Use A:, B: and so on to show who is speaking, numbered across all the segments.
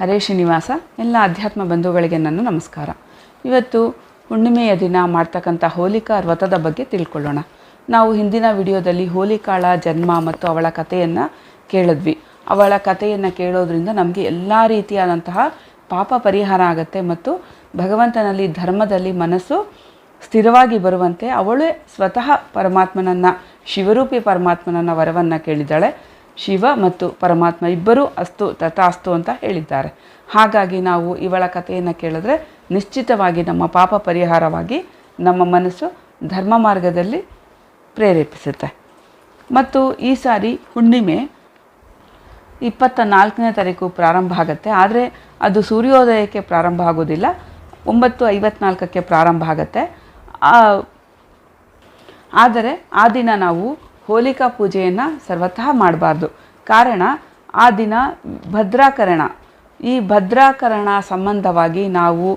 A: ಹರೇ ಶ್ರೀನಿವಾಸ. ಎಲ್ಲ ಅಧ್ಯಾತ್ಮ ಬಂಧುಗಳಿಗೆ ನನ್ನ ನಮಸ್ಕಾರ. ಇವತ್ತು ಹುಣ್ಣಿಮೆಯ ದಿನ ಮಾಡ್ತಕ್ಕಂಥ ಹೋಲಿಕಾ ವ್ರತದ ಬಗ್ಗೆ ತಿಳ್ಕೊಳ್ಳೋಣ. ನಾವು ಹಿಂದಿನ ವಿಡಿಯೋದಲ್ಲಿ ಹೋಲಿಕಾಳ ಜನ್ಮ ಮತ್ತು ಅವಳ ಕಥೆಯನ್ನು ಕೇಳಿದ್ವಿ. ಅವಳ ಕಥೆಯನ್ನು ಕೇಳೋದ್ರಿಂದ ನಮಗೆ ಎಲ್ಲ ರೀತಿಯಾದಂತಹ ಪಾಪ ಪರಿಹಾರ ಆಗುತ್ತೆ ಮತ್ತು ಭಗವಂತನಲ್ಲಿ ಧರ್ಮದಲ್ಲಿ ಮನಸ್ಸು ಸ್ಥಿರವಾಗಿ ಬರುವಂತೆ ಅವಳೇ ಸ್ವತಃ ಪರಮಾತ್ಮನನ್ನು, ಶಿವರೂಪಿ ಪರಮಾತ್ಮನನ್ನ ವರವನ್ನು ಕೇಳಿದ್ದಾಳೆ. ಶಿವ ಮತ್ತು ಪರಮಾತ್ಮ ಇಬ್ಬರೂ ಅಸ್ತು, ತಥಾಸ್ತು ಅಂತ ಹೇಳಿದ್ದಾರೆ. ಹಾಗಾಗಿ ನಾವು ಇವಳ ಕಥೆಯನ್ನು ಕೇಳಿದ್ರೆ ನಿಶ್ಚಿತವಾಗಿ ನಮ್ಮ ಪಾಪ ಪರಿಹಾರವಾಗಿ ನಮ್ಮ ಮನಸ್ಸು ಧರ್ಮ ಮಾರ್ಗದಲ್ಲಿ ಪ್ರೇರೇಪಿಸುತ್ತೆ. ಮತ್ತು ಈ ಸಾರಿ ಹುಣ್ಣಿಮೆ ಇಪ್ಪತ್ತ ನಾಲ್ಕನೇ ತಾರೀಕು ಪ್ರಾರಂಭ ಆಗುತ್ತೆ. ಆದರೆ ಅದು ಸೂರ್ಯೋದಯಕ್ಕೆ ಪ್ರಾರಂಭ ಆಗೋದಿಲ್ಲ. ಒಂಬತ್ತು ಐವತ್ನಾಲ್ಕಕ್ಕೆ ಪ್ರಾರಂಭ ಆಗುತ್ತೆ. ಆದರೆ ಆ ದಿನ ನಾವು ಹೋಲಿಕಾ ಪೂಜೆಯನ್ನು ಸರ್ವತಃ ಮಾಡಬಾರ್ದು. ಕಾರಣ, ಆ ದಿನ ಭದ್ರಾಕರಣ. ಈ ಭದ್ರಾಕರಣ ಸಂಬಂಧವಾಗಿ ನಾವು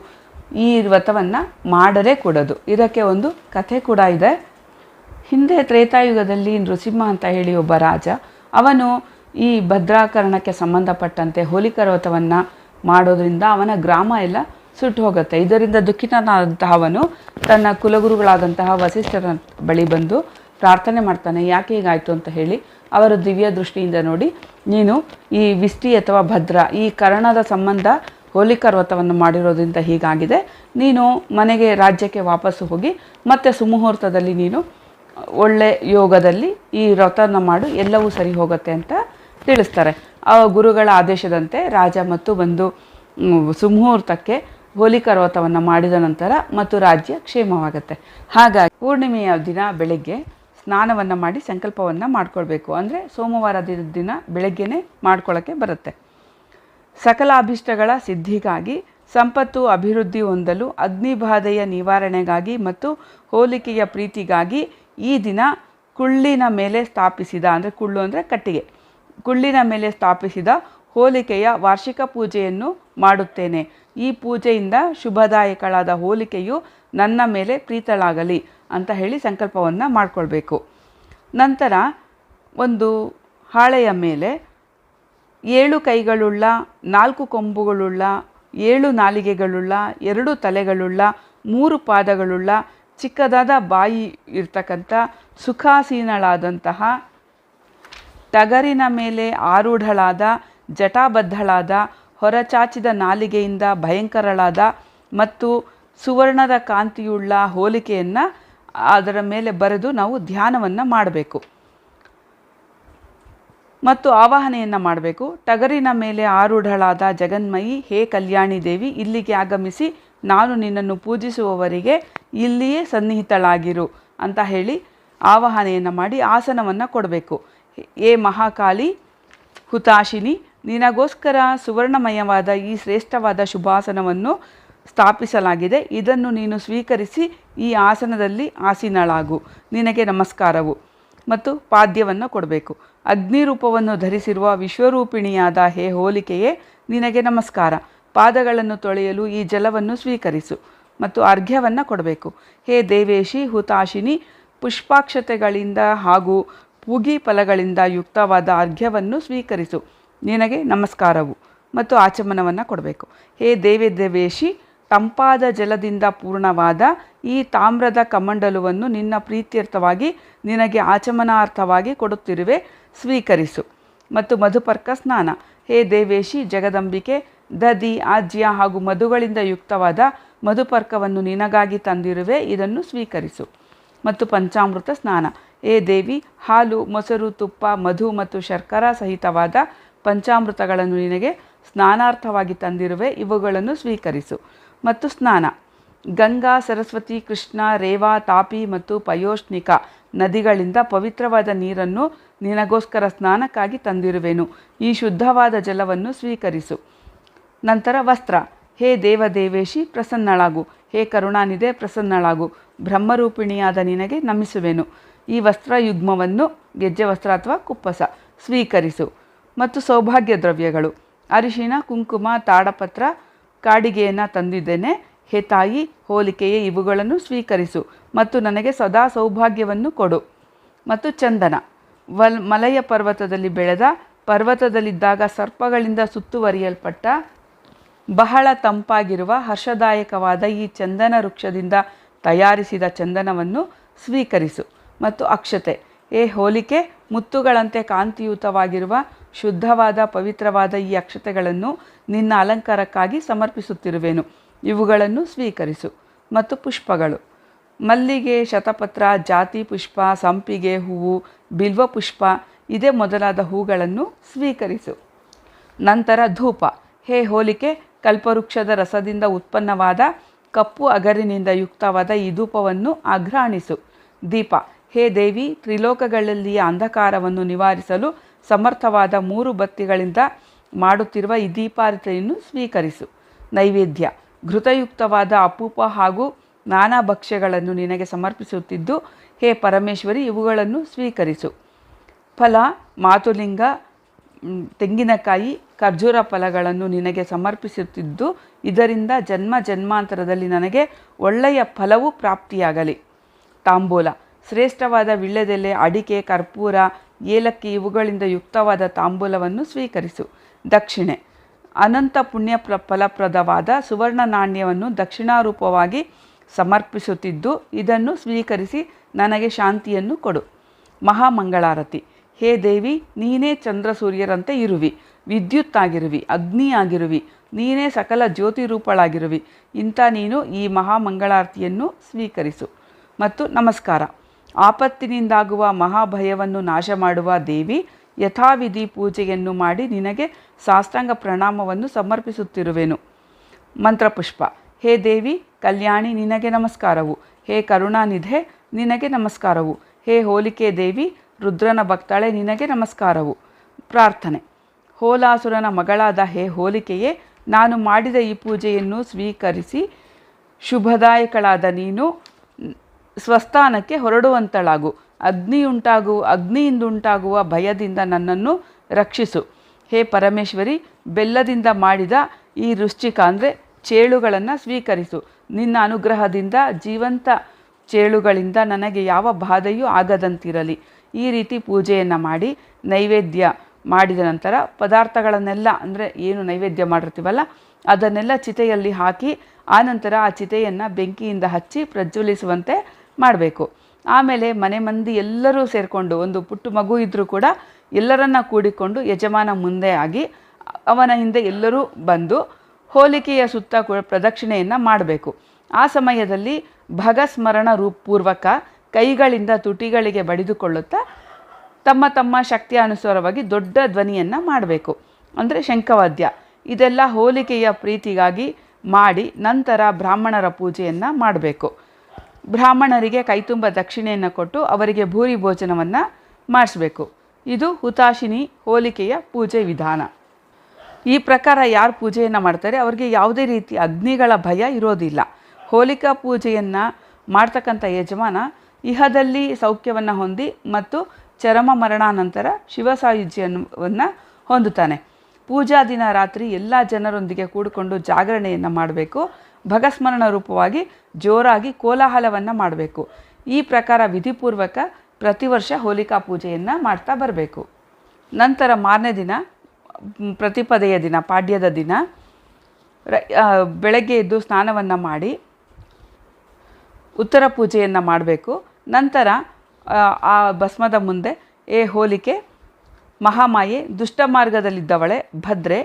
A: ಈ ವ್ರತವನ್ನು ಮಾಡಲೇ ಕೂಡದು. ಇದಕ್ಕೆ ಒಂದು ಕಥೆ ಕೂಡ ಇದೆ. ಹಿಂದೆ ತ್ರೇತಾಯುಗದಲ್ಲಿ ನೃಸಿಂಹ ಅಂತ ಹೇಳಿ ಒಬ್ಬ ರಾಜ, ಅವನು ಈ ಭದ್ರಾಕರಣಕ್ಕೆ ಸಂಬಂಧಪಟ್ಟಂತೆ ಹೋಲಿಕಾ ವ್ರತವನ್ನು ಮಾಡೋದರಿಂದ ಅವನ ಗ್ರಾಮ ಎಲ್ಲ ಸುಟ್ಟು ಹೋಗುತ್ತೆ. ಇದರಿಂದ ದುಃಖಿತನಾದಂತಹವನು ತನ್ನ ಕುಲಗುರುಗಳಾದಂತಹ ವಸಿಷ್ಠರ ಬಳಿ ಬಂದು ಪ್ರಾರ್ಥನೆ ಮಾಡ್ತಾನೆ, ಯಾಕೆ ಹೀಗಾಯಿತು ಅಂತ ಹೇಳಿ ಅವರು ದಿವ್ಯ ದೃಷ್ಟಿಯಿಂದ ನೋಡಿ, ನೀನು ಈ ವಿಷ್ಟಿ ಅಥವಾ ಭದ್ರ, ಈ ಕರಣದ ಸಂಬಂಧ ಹೋಲಿಕಾ ವ್ರತವನ್ನು ಮಾಡಿರೋದ್ರಿಂದ ಹೀಗಾಗಿದೆ. ನೀನು ಮನೆಗೆ ರಾಜ್ಯಕ್ಕೆ ವಾಪಸ್ಸು ಹೋಗಿ, ಮತ್ತೆ ಸುಮುಹೂರ್ತದಲ್ಲಿ ನೀನು ಒಳ್ಳೆ ಯೋಗದಲ್ಲಿ ಈ ವ್ರತನ ಮಾಡು, ಎಲ್ಲವೂ ಸರಿ ಹೋಗುತ್ತೆ ಅಂತ ತಿಳಿಸ್ತಾರೆ. ಆ ಗುರುಗಳ ಆದೇಶದಂತೆ ರಾಜ ಮತ್ತು ಬಂದು ಸುಮುಹೂರ್ತಕ್ಕೆ ಹೋಲಿಕಾ ವ್ರತವನ್ನು ಮಾಡಿದ ನಂತರ ಮತ್ತು ರಾಜ್ಯ ಕ್ಷೇಮವಾಗುತ್ತೆ. ಹಾಗಾಗಿ ಪೂರ್ಣಿಮೆಯ ದಿನ ಬೆಳಗ್ಗೆ ಸ್ನಾನವನ್ನು ಮಾಡಿ ಸಂಕಲ್ಪವನ್ನು ಮಾಡಿಕೊಳ್ಬೇಕು. ಅಂದರೆ ಸೋಮವಾರದ ದಿನ ಬೆಳಗ್ಗೆನೇ ಮಾಡ್ಕೊಳ್ಳೋಕ್ಕೆ ಬರುತ್ತೆ. ಸಕಲ ಅಭಿಷ್ಟಗಳ ಸಿದ್ಧಿಗಾಗಿ, ಸಂಪತ್ತು ಅಭಿವೃದ್ಧಿ ಹೊಂದಲು ಅಗ್ನಿಬಾಧೆಯ ನಿವಾರಣೆಗಾಗಿ ಮತ್ತು ಹೋಲಿಕೆಯ ಪ್ರೀತಿಗಾಗಿ ಈ ದಿನ ಕುಳ್ಳಿನ ಮೇಲೆ ಸ್ಥಾಪಿಸಿದ, ಅಂದರೆ ಕುಳ್ಳು ಅಂದರೆ ಕಟ್ಟಿಗೆ, ಕುಳ್ಳಿನ ಮೇಲೆ ಸ್ಥಾಪಿಸಿದ ಹೋಲಿಕೆಯ ವಾರ್ಷಿಕ ಪೂಜೆಯನ್ನು ಮಾಡುತ್ತೇನೆ. ಈ ಪೂಜೆಯಿಂದ ಶುಭದಾಯಕಳಾದ ಹೋಲಿಕೆಯು ನನ್ನ ಮೇಲೆ ಪ್ರೀತಳಾಗಲಿ. ಅಂತ ಹೇಳಿ ಸಂಕಲ್ಪವನ್ನು ಮಾಡಿಕೊಳ್ಬೇಕು. ನಂತರ ಒಂದು ಹಾಳೆಯ ಮೇಲೆ ಏಳು ಕೈಗಳುಳ್ಳ, ನಾಲ್ಕು ಕೊಂಬುಗಳುಳ್ಳ, ಏಳು ನಾಲಿಗೆಗಳುಳ್ಳ, ಎರಡು ತಲೆಗಳುಳ್ಳ, ಮೂರು ಪಾದಗಳುಳ್ಳ, ಚಿಕ್ಕದಾದ ಬಾಯಿ ಇರ್ತಕ್ಕಂಥ ಸುಖಾಸೀನಳಾದಂತಹ ಟಗರಿನ ಮೇಲೆ ಆರೂಢಳಾದ, ಜಟಾಬದ್ಧಳಾದ, ಹೊರಚಾಚಿದ ನಾಲಿಗೆಯಿಂದ ಭಯಂಕರಳಾದ ಮತ್ತು ಸುವರ್ಣದ ಕಾಂತಿಯುಳ್ಳ ಹೋಲಿಕೆಯನ್ನು ಅದರ ಮೇಲೆ ಬರೆದು ನಾವು ಧ್ಯಾನವನ್ನು ಮಾಡಬೇಕು. ಮತ್ತು ಆವಾಹನೆಯನ್ನು ಮಾಡಬೇಕು. ಟಗರಿನ ಮೇಲೆ ಆರೂಢಳಾದ ಜಗನ್ಮಯಿ, ಹೇ ಕಲ್ಯಾಣಿ ದೇವಿ, ಇಲ್ಲಿಗೆ ಆಗಮಿಸಿ, ನಾನು ನಿನ್ನನ್ನು ಪೂಜಿಸುವವರಿಗೆ ಇಲ್ಲಿಯೇ ಸನ್ನಿಹಿತಳಾಗಿರು ಅಂತ ಹೇಳಿ ಆವಾಹನೆಯನ್ನು ಮಾಡಿ ಆಸನವನ್ನು ಕೊಡಬೇಕು. ಏ ಮಹಾಕಾಳಿ, ಹುತಾಶಿನಿ, ನಿನಗೋಸ್ಕರ ಸುವರ್ಣಮಯವಾದ ಈ ಶ್ರೇಷ್ಠವಾದ ಶುಭಾಸನವನ್ನು ಸ್ಥಾಪಿಸಲಾಗಿದೆ. ಇದನ್ನು ನೀನು ಸ್ವೀಕರಿಸಿ ಈ ಆಸನದಲ್ಲಿ ಆಸೀನಳಾಗು. ನಿನಗೆ ನಮಸ್ಕಾರವು. ಮತ್ತು ಪಾದ್ಯವನ್ನು ಕೊಡಬೇಕು. ಅಗ್ನಿ ರೂಪವನ್ನು ಧರಿಸಿರುವ ವಿಶ್ವರೂಪಿಣಿಯಾದ ಹೇ ಹೋಲಿಕೆಯೇ, ನಿನಗೆ ನಮಸ್ಕಾರ. ಪಾದಗಳನ್ನು ತೊಳೆಯಲು ಈ ಜಲವನ್ನು ಸ್ವೀಕರಿಸು ಮತ್ತು ಅರ್ಘ್ಯವನ್ನು ಕೊಡಬೇಕು. ಹೇ ದೇವೇಶಿ, ಹುತಾಶಿನಿ, ಪುಷ್ಪಾಕ್ಷತೆಗಳಿಂದ ಹಾಗೂ ಪೂಗಿ ಫಲಗಳಿಂದ ಯುಕ್ತವಾದ ಅರ್ಘ್ಯವನ್ನು ಸ್ವೀಕರಿಸು. ನಿನಗೆ ನಮಸ್ಕಾರವು ಮತ್ತು ಆಚಮನವನ್ನು ಕೊಡಬೇಕು. ಹೇ ದೇವೇ ದೇವೇಶಿ ತಂಪಾದ ಜಲದಿಂದ ಪೂರ್ಣವಾದ ಈ ತಾಮ್ರದ ಕಮಂಡಲುವನ್ನು ನಿನ್ನ ಪ್ರೀತ್ಯರ್ಥವಾಗಿ ನಿನಗೆ ಆಚಮನಾರ್ಥವಾಗಿ ಕೊಡುತ್ತಿರುವೆ. ಸ್ವೀಕರಿಸು. ಮತ್ತು ಮಧುಪರ್ಕ ಸ್ನಾನ. ಹೇ ದೇವೇಶಿ, ಜಗದಂಬಿಕೆ ದದಿ ಆಜ್ಯ ಹಾಗೂ ಮಧುಗಳಿಂದ ಯುಕ್ತವಾದ ಮಧುಪರ್ಕವನ್ನು ನಿನಗಾಗಿ ತಂದಿರುವೆ. ಇದನ್ನು ಸ್ವೀಕರಿಸು. ಮತ್ತು ಪಂಚಾಮೃತ ಸ್ನಾನ. ಏ ದೇವಿ, ಹಾಲು, ಮೊಸರು, ತುಪ್ಪ, ಮಧು ಮತ್ತು ಶರ್ಕರ ಸಹಿತವಾದ ಪಂಚಾಮೃತಗಳನ್ನು ನಿನಗೆ ಸ್ನಾನಾರ್ಥವಾಗಿ ತಂದಿರುವೆ. ಇವುಗಳನ್ನು ಸ್ವೀಕರಿಸು. ಮತ್ತು ಸ್ನಾನ. ಗಂಗಾ, ಸರಸ್ವತಿ, ಕೃಷ್ಣ, ರೇವಾ, ತಾಪಿ ಮತ್ತು ಪಯೋಷ್ಣಿಕ ನದಿಗಳಿಂದ ಪವಿತ್ರವಾದ ನೀರನ್ನು ನಿನಗೋಸ್ಕರ ಸ್ನಾನಕ್ಕಾಗಿ ತಂದಿರುವೆನು. ಈ ಶುದ್ಧವಾದ ಜಲವನ್ನು ಸ್ವೀಕರಿಸು. ನಂತರ ವಸ್ತ್ರ. ಹೇ ದೇವದೇವೇಶಿ, ಪ್ರಸನ್ನಳಾಗು. ಹೇ ಕರುಣಾನಿದೆ ಪ್ರಸನ್ನಳಾಗು. ಬ್ರಹ್ಮರೂಪಿಣಿಯಾದ ನಿನಗೆ ನಮಿಸುವೆನು. ಈ ವಸ್ತ್ರಯುಗ್ಮವನ್ನು ಗೆಜ್ಜೆ ವಸ್ತ್ರ ಅಥವಾ ಕುಪ್ಪಸ. ಸ್ವೀಕರಿಸು. ಮತ್ತು ಸೌಭಾಗ್ಯ ದ್ರವ್ಯಗಳು. ಅರಿಶಿನ ಕುಂಕುಮ, ತಾಡಪತ್ರ ಕಾಡಿಗೆಯನ್ನು ತಂದಿದ್ದೇನೆ. ಹೇ ತಾಯಿ, ಹೋಲಿಕೆಯೇ ಇವುಗಳನ್ನು ಸ್ವೀಕರಿಸು ಮತ್ತು ನನಗೆ ಸದಾ ಸೌಭಾಗ್ಯವನ್ನು ಕೊಡು. ಮತ್ತು ಚಂದನ. ವಲ್ ಮಲಯ ಪರ್ವತದಲ್ಲಿ ಬೆಳೆದ ಪರ್ವತದಲ್ಲಿದ್ದಾಗ ಸರ್ಪಗಳಿಂದ ಸುತ್ತುವರಿಯಲ್ಪಟ್ಟ ಬಹಳ ತಂಪಾಗಿರುವ ಹರ್ಷದಾಯಕವಾದ ಈ ಚಂದನ ವೃಕ್ಷದಿಂದ ತಯಾರಿಸಿದ ಚಂದನವನ್ನು ಸ್ವೀಕರಿಸು. ಮತ್ತು ಅಕ್ಷತೆ. ಏ ಹೋಲಿಕೆ, ಮುತ್ತುಗಳಂತೆ ಕಾಂತಿಯುತವಾಗಿರುವ ಶುದ್ಧವಾದ, ಪವಿತ್ರವಾದ ಈ ಅಕ್ಷತೆಗಳನ್ನು ನಿನ್ನ ಅಲಂಕಾರಕ್ಕಾಗಿ ಸಮರ್ಪಿಸುತ್ತಿರುವೆನು. ಇವುಗಳನ್ನು ಸ್ವೀಕರಿಸು. ಮತ್ತು ಪುಷ್ಪಗಳು. ಮಲ್ಲಿಗೆ, ಶತಪತ್ರ, ಜಾತಿ ಪುಷ್ಪ, ಸಂಪಿಗೆ ಹೂವು ಬಿಲ್ವ ಪುಷ್ಪ ಇದೇ ಮೊದಲಾದ ಹೂಗಳನ್ನು ಸ್ವೀಕರಿಸು. ನಂತರ ಧೂಪ. ಹೇ ಹೋಲಿಕೆ, ಕಲ್ಪವೃಕ್ಷದ ರಸದಿಂದ ಉತ್ಪನ್ನವಾದ ಕಪ್ಪು ಅಗರಿನಿಂದ ಯುಕ್ತವಾದ ಈ ಧೂಪವನ್ನು ಆಘ್ರಾಣಿಸು. ದೀಪ. ಹೇ ದೇವಿ, ತ್ರಿಲೋಕಗಳಲ್ಲಿಯ ಅಂಧಕಾರವನ್ನು ನಿವಾರಿಸಲು ಸಮರ್ಥವಾದ ಮೂರು ಬತ್ತಿಗಳಿಂದ ಮಾಡುತ್ತಿರುವ ಈ ದೀಪಾರತಿಯನ್ನು ಸ್ವೀಕರಿಸು. ನೈವೇದ್ಯ. ಘೃತಯುಕ್ತವಾದ ಅಪೂಪ ಹಾಗೂ ನಾನಾ ಭಕ್ಷ್ಯಗಳನ್ನು ನಿನಗೆ ಸಮರ್ಪಿಸುತ್ತಿದ್ದು, ಹೇ ಪರಮೇಶ್ವರಿ, ಇವುಗಳನ್ನು ಸ್ವೀಕರಿಸು. ಫಲ, ಮಾತುಲಿಂಗ ತೆಂಗಿನಕಾಯಿ, ಖರ್ಜೂರ ಫಲಗಳನ್ನು ನಿನಗೆ ಸಮರ್ಪಿಸುತ್ತಿದ್ದು, ಇದರಿಂದ ಜನ್ಮ ಜನ್ಮಾಂತರದಲ್ಲಿ ನನಗೆ ಒಳ್ಳೆಯ ಫಲವು ಪ್ರಾಪ್ತಿಯಾಗಲಿ. ತಾಂಬೂಲ. ಶ್ರೇಷ್ಠವಾದ ವಿಳ್ಯದೆಲೆ, ಅಡಿಕೆ, ಕರ್ಪೂರ ಏಲಕ್ಕಿ ಇವುಗಳಿಂದ ಯುಕ್ತವಾದ ತಾಂಬೂಲವನ್ನು ಸ್ವೀಕರಿಸು. ದಕ್ಷಿಣೆ. ಅನಂತ ಪುಣ್ಯ ಪ್ರ, ಫಲಪ್ರದವಾದ ಸುವರ್ಣ ನಾಣ್ಯವನ್ನು ದಕ್ಷಿಣಾರೂಪವಾಗಿ ಸಮರ್ಪಿಸುತ್ತಿದ್ದು, ಇದನ್ನು ಸ್ವೀಕರಿಸಿ ನನಗೆ ಶಾಂತಿಯನ್ನು ಕೊಡು. ಮಹಾಮಂಗಳಾರತಿ. ಹೇ ದೇವಿ, ನೀನೇ ಚಂದ್ರ ಸೂರ್ಯರಂತೆ ಇರುವಿ. ವಿದ್ಯುತ್ ಆಗಿರುವಿ ಅಗ್ನಿ ಆಗಿರುವಿ ನೀನೇ ಸಕಲ ಜ್ಯೋತಿ ರೂಪಳಾಗಿರುವಿ ಇಂಥ ನೀನು ಈ ಮಹಾಮಂಗಳಾರತಿಯನ್ನು ಸ್ವೀಕರಿಸು. ಮತ್ತು ನಮಸ್ಕಾರ. ಆಪತ್ತಿನಿಂದಾಗುವ ಮಹಾಭಯವನ್ನು ನಾಶ ಮಾಡುವ ದೇವಿ ಯಥಾವಿಧಿ ಪೂಜೆಯನ್ನು ಮಾಡಿ ನಿನಗೆ ಸಾಷ್ಟಾಂಗ ಪ್ರಣಾಮವನ್ನು ಸಮರ್ಪಿಸುತ್ತಿರುವೆನು. ಮಂತ್ರಪುಷ್ಪ ಹೇ ದೇವಿ, ಕಲ್ಯಾಣಿ, ನಿನಗೆ ನಮಸ್ಕಾರವು. ಹೇ ಕರುಣಾನಿಧೆ, ನಿನಗೆ ನಮಸ್ಕಾರವು. ಹೇ ಹೋಲಿಕೆ ದೇವಿ, ರುದ್ರನ ಭಕ್ತಾಳೆ, ನಿನಗೆ ನಮಸ್ಕಾರವು. ಪ್ರಾರ್ಥನೆ. ಹೋಲಾಸುರನ ಮಗಳಾದ ಹೇ ಹೋಲಿಕೆಯೇ, ನಾನು ಮಾಡಿದ ಈ ಪೂಜೆಯನ್ನು ಸ್ವೀಕರಿಸಿ ಶುಭದಾಯಕಳಾದ ನೀನು ಸ್ವಸ್ಥಾನಕ್ಕೆ ಹೊರಡುವಂತಳಾಗು. ಅಗ್ನಿಯುಂಟಾಗು ಅಗ್ನಿಯಿಂದುಂಟಾಗುವ ಭಯದಿಂದ ನನ್ನನ್ನು ರಕ್ಷಿಸು. ಹೇ ಪರಮೇಶ್ವರಿ, ಬೆಲ್ಲದಿಂದ ಮಾಡಿದ ಈ ರುಶ್ಚಿಕ ಅಂದರೆ ಚೇಳುಗಳನ್ನು ಸ್ವೀಕರಿಸು. ನಿನ್ನ ಅನುಗ್ರಹದಿಂದ, ಜೀವಂತ ಚೇಳುಗಳಿಂದ ನನಗೆ ಯಾವ ಬಾಧೆಯೂ ಆಗದಂತಿರಲಿ. ಈ ರೀತಿ ಪೂಜೆಯನ್ನು ಮಾಡಿ, ನೈವೇದ್ಯ ಮಾಡಿದ ನಂತರ ಪದಾರ್ಥಗಳನ್ನೆಲ್ಲ ಅಂದರೆ ಏನು ನೈವೇದ್ಯ ಮಾಡಿರ್ತೀವಲ್ಲ, ಅದನ್ನೆಲ್ಲ ಚಿತೆಯಲ್ಲಿ ಹಾಕಿ ಆನಂತರ ಆ ಚಿತೆಯನ್ನು ಬೆಂಕಿಯಿಂದ ಹಚ್ಚಿ ಪ್ರಜ್ವಲಿಸುವಂತೆ ಮಾಡಬೇಕು. ಆಮೇಲೆ ಮನೆ ಮಂದಿ ಎಲ್ಲರೂ ಸೇರಿಕೊಂಡು ಒಂದು ಪುಟ್ಟ ಮಗು ಇದ್ದರೂ ಕೂಡ ಎಲ್ಲರನ್ನ ಕೂಡಿಕೊಂಡು ಯಜಮಾನ ಮುಂದೆ ಆಗಿ ಅವನ ಹಿಂದೆ ಎಲ್ಲರೂ ಬಂದು ಹೋಲಿಕೆಯ ಸುತ್ತ ಪ್ರದಕ್ಷಿಣೆಯನ್ನು ಮಾಡಬೇಕು. ಆ ಸಮಯದಲ್ಲಿ ಭಗಸ್ಮರಣ ರೂಪೂರ್ವಕ ಕೈಗಳಿಂದ ತುಟಿಗಳಿಗೆ ಬಡಿದುಕೊಳ್ಳುತ್ತಾ ತಮ್ಮ ತಮ್ಮ ಶಕ್ತಿಯ ಅನುಸಾರವಾಗಿ ದೊಡ್ಡ ಧ್ವನಿಯನ್ನು ಮಾಡಬೇಕು. ಅಂದರೆ ಶಂಖವಾದ್ಯ. ಇದೆಲ್ಲ ಹೋಲಿಕೆಯ ಪ್ರೀತಿಗಾಗಿ ಮಾಡಿ ನಂತರ ಬ್ರಾಹ್ಮಣರ ಪೂಜೆಯನ್ನು ಮಾಡಬೇಕು. ಬ್ರಾಹ್ಮಣರಿಗೆ ಕೈತುಂಬ ದಕ್ಷಿಣೆಯನ್ನು ಕೊಟ್ಟು ಅವರಿಗೆ ಭೂರಿ ಭೋಜನವನ್ನು ಮಾಡಿಸ್ಬೇಕು. ಇದು ಹುತಾಶಿನಿ ಹೋಲಿಕೆಯ ಪೂಜೆ ವಿಧಾನ. ಈ ಪ್ರಕಾರ ಯಾರು ಪೂಜೆಯನ್ನು ಮಾಡ್ತಾರೆ ಅವರಿಗೆ ಯಾವುದೇ ರೀತಿ ಅಗ್ನಿಗಳ ಭಯ ಇರೋದಿಲ್ಲ. ಹೋಲಿಕಾ ಪೂಜೆಯನ್ನು ಮಾಡ್ತಕ್ಕಂಥ ಯಜಮಾನ ಇಹದಲ್ಲಿ ಸೌಖ್ಯವನ್ನು ಹೊಂದಿ ಮತ್ತು ಚರಮ ಮರಣಾನಂತರ ಶಿವ ಸಾಯುಜ್ಯವನ್ನು ಹೊಂದುತ್ತಾನೆ. ಪೂಜಾ ದಿನ ರಾತ್ರಿ ಎಲ್ಲ ಜನರೊಂದಿಗೆ ಕೂಡಿಕೊಂಡು ಜಾಗರಣೆಯನ್ನು ಮಾಡಬೇಕು. ಭಗಸ್ಮರಣ ರೂಪವಾಗಿ ಜೋರಾಗಿ ಕೋಲಾಹಲವನ್ನು ಮಾಡಬೇಕು. ಈ ಪ್ರಕಾರ ವಿಧಿಪೂರ್ವಕ ಪ್ರತಿ ವರ್ಷ ಹೋಲಿಕಾ ಪೂಜೆಯನ್ನು ಮಾಡ್ತಾ ಬರಬೇಕು. ನಂತರ ಮಾರನೇ ದಿನ, ಪ್ರತಿಪದೆಯ ದಿನ, ಪಾಡ್ಯದ ದಿನ ಬೆಳಗ್ಗೆ ಎದ್ದು ಸ್ನಾನವನ್ನು ಮಾಡಿ, ಉತ್ತರ ಪೂಜೆಯನ್ನು ಮಾಡಬೇಕು. ನಂತರ, ಆ ಭಸ್ಮದ ಮುಂದೆ, ಏ ಹೋಲಿಕೆ, ಮಹಾಮಾಯೆ ದುಷ್ಟ ಮಾರ್ಗದಲ್ಲಿದ್ದವಳೆ ಭದ್ರೆ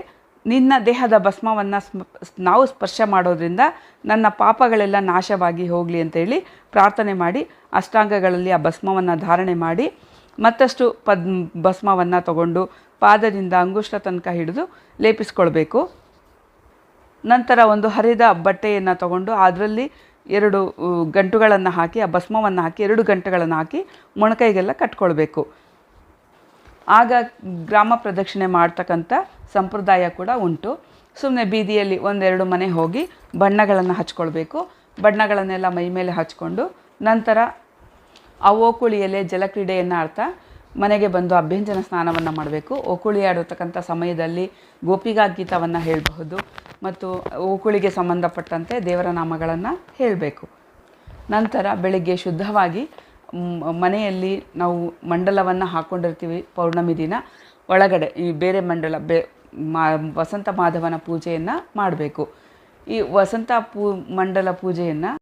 A: ನಿನ್ನ ದೇಹದ ಭಸ್ಮವನ್ನು ಸ್ಮ ನಾವು ಸ್ಪರ್ಶ ಮಾಡೋದ್ರಿಂದ ನನ್ನ ಪಾಪಗಳೆಲ್ಲ ನಾಶವಾಗಿ ಹೋಗಲಿ ಅಂತೇಳಿ ಪ್ರಾರ್ಥನೆ ಮಾಡಿ, ಅಷ್ಟಾಂಗಗಳಲ್ಲಿ ಆ ಭಸ್ಮವನ್ನು ಧಾರಣೆ ಮಾಡಿ, ಮತ್ತಷ್ಟು ಪದ್, ಭಸ್ಮವನ್ನು ತಗೊಂಡು ಪಾದದಿಂದ ಅಂಗುಷ್ಟ ತನಕ ಹಿಡಿದು ಲೇಪಿಸ್ಕೊಳ್ಬೇಕು. ನಂತರ ಒಂದು ಹರಿದ ಬಟ್ಟೆಯನ್ನು ತಗೊಂಡು ಅದರಲ್ಲಿ ಎರಡು ಗಂಟುಗಳನ್ನು ಹಾಕಿ, ಆ ಭಸ್ಮವನ್ನು ಹಾಕಿ, ಎರಡು ಗಂಟೆಗಳನ್ನು ಹಾಕಿ ಮೊಣಕೈಗೆಲ್ಲ ಕಟ್ಕೊಳ್ಬೇಕು. ಆಗ ಗ್ರಾಮ ಪ್ರದಕ್ಷಿಣೆ ಮಾಡ್ತಕ್ಕಂಥ ಸಂಪ್ರದಾಯ ಕೂಡ ಉಂಟು. ಸುಮ್ಮನೆ ಬೀದಿಯಲ್ಲಿ ಒಂದೆರಡು ಮನೆ ಹೋಗಿ ಬಣ್ಣಗಳನ್ನು ಹಚ್ಕೊಳ್ಬೇಕು. ಬಣ್ಣಗಳನ್ನೆಲ್ಲ ಮೈ ಮೇಲೆ ಹಚ್ಕೊಂಡು ನಂತರ ಆ ಓಕುಳಿ ಎಲೆ ಜಲಕ್ರೀಡೆಯನ್ನು ಆಡ್ತಾ ಮನೆಗೆ ಬಂದು ಅಭ್ಯಂಜನ ಸ್ನಾನವನ್ನು ಮಾಡಬೇಕು. ಓಕುಳಿ ಆಡತಕ್ಕಂಥ ಸಮಯದಲ್ಲಿ ಗೋಪಿಗಾ ಗೀತವನ್ನು ಹೇಳಬಹುದು ಮತ್ತು ಓಕುಳಿಗೆ ಸಂಬಂಧಪಟ್ಟಂತೆ ದೇವರ ನಾಮಗಳನ್ನು ಹೇಳಬೇಕು. ನಂತರ ಬೆಳಿಗ್ಗೆ ಶುದ್ಧವಾಗಿ ಮನೆಯಲ್ಲಿ ನಾವು ಮಂಡಲವನ್ನು ಹಾಕ್ಕೊಂಡಿರ್ತೀವಿ ಪೌರ್ಣಮಿ ದಿನ. ಒಳಗಡೆ ಈ ಬೇರೆ ಮಂಡಲ, ಬೇ, ಮಾ, ವಸಂತ ಮಾಧವನ ಪೂಜೆಯನ್ನು ಮಾಡಬೇಕು. ಈ ವಸಂತ ಪೂ, ಮಂಡಲ ಪೂಜೆಯನ್ನು